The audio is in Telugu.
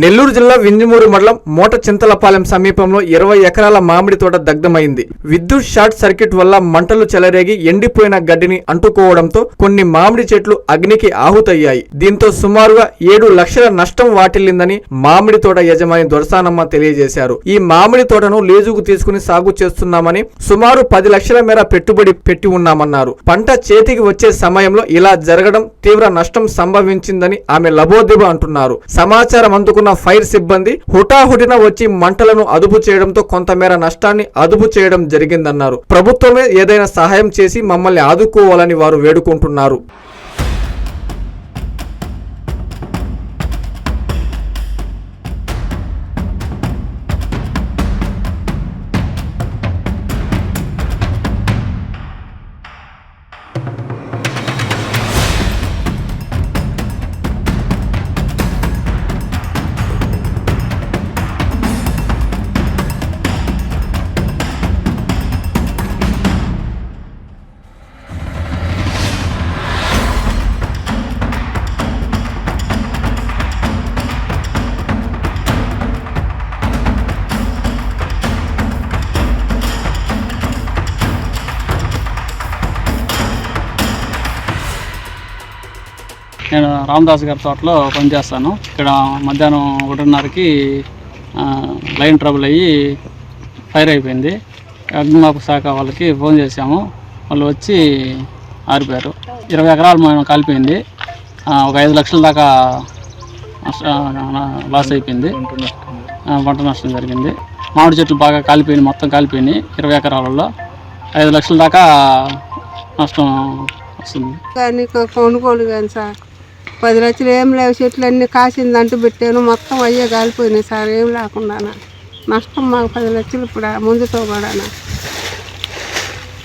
నెల్లూరు జిల్లా వింజమూరు మండలం మోట చింతలపాలెం సమీపంలో ఇరవై ఎకరాల మామిడి తోట దగ్ధమైంది. విద్యుత్ షార్ట్ సర్క్యూట్ వల్ల మంటలు చెలరేగి ఎండిపోయిన గడ్డిని అంటుకోవడంతో కొన్ని మామిడి చెట్లు అగ్నికి ఆహుతయ్యాయి. దీంతో సుమారుగా ఏడు లక్షల నష్టం వాటిల్లిందని మామిడి తోట యజమాని దొరసానమ్మ తెలియజేశారు. ఈ మామిడి తోటను లీజుకు తీసుకుని సాగు చేస్తున్నామని సుమారు పది లక్షల మేర పెట్టుబడి పెట్టి ఉన్నామన్నారు. పంట చేతికి వచ్చే సమయంలో ఇలా జరగడం తీవ్ర నష్టం సంభవించిందని ఆమె లబోదిబ అంటున్నారు. సమాచారం అందుకున్న ఫైర్ సిబ్బంది హుటాహుటిన వచ్చి మంటలను అదుపు చేయడంతో కొంతమేర నష్టాన్ని అదుపు చేయడం జరిగిందన్నారు. ప్రభుత్వమే ఏదైనా సహాయం చేసి మమ్మల్ని ఆదుకోవాలని వారు వేడుకుంటున్నారు. నేను రామదాస్ గారి తోటలో పనిచేస్తాను. ఇక్కడ మధ్యాహ్నం ఒకటిన్నరకి లైన్ ట్రబుల్ అయ్యి ఫైర్ అయిపోయింది. అగ్నిమాపక శాఖ వాళ్ళకి ఫోన్ చేశాము. వాళ్ళు వచ్చి ఆరిపోయారు. ఇరవై ఎకరాలు మనం కాలిపోయింది. ఒక ఐదు లక్షల దాకా నష్ట- లాస్ అయిపోయింది. పంట నష్టం జరిగింది. మామిడి చెట్లు బాగా కాలిపోయినాయి మొత్తం కాలిపోయినాయి ఇరవై ఎకరాలలో. ఐదు లక్షల దాకా నష్టం వస్తుంది. కొనుగోలు కానీ సార్. పది లక్షలు ఏం లేవు చెట్లు అన్నీ కాసింది అంటూ పెట్టాను. మొత్తం అయ్యే కాలిపోయినాయి సార్ ఏం లేకుండా నష్టం మాకు పది లక్షలు ఇప్పుడు ముందుతో కూడా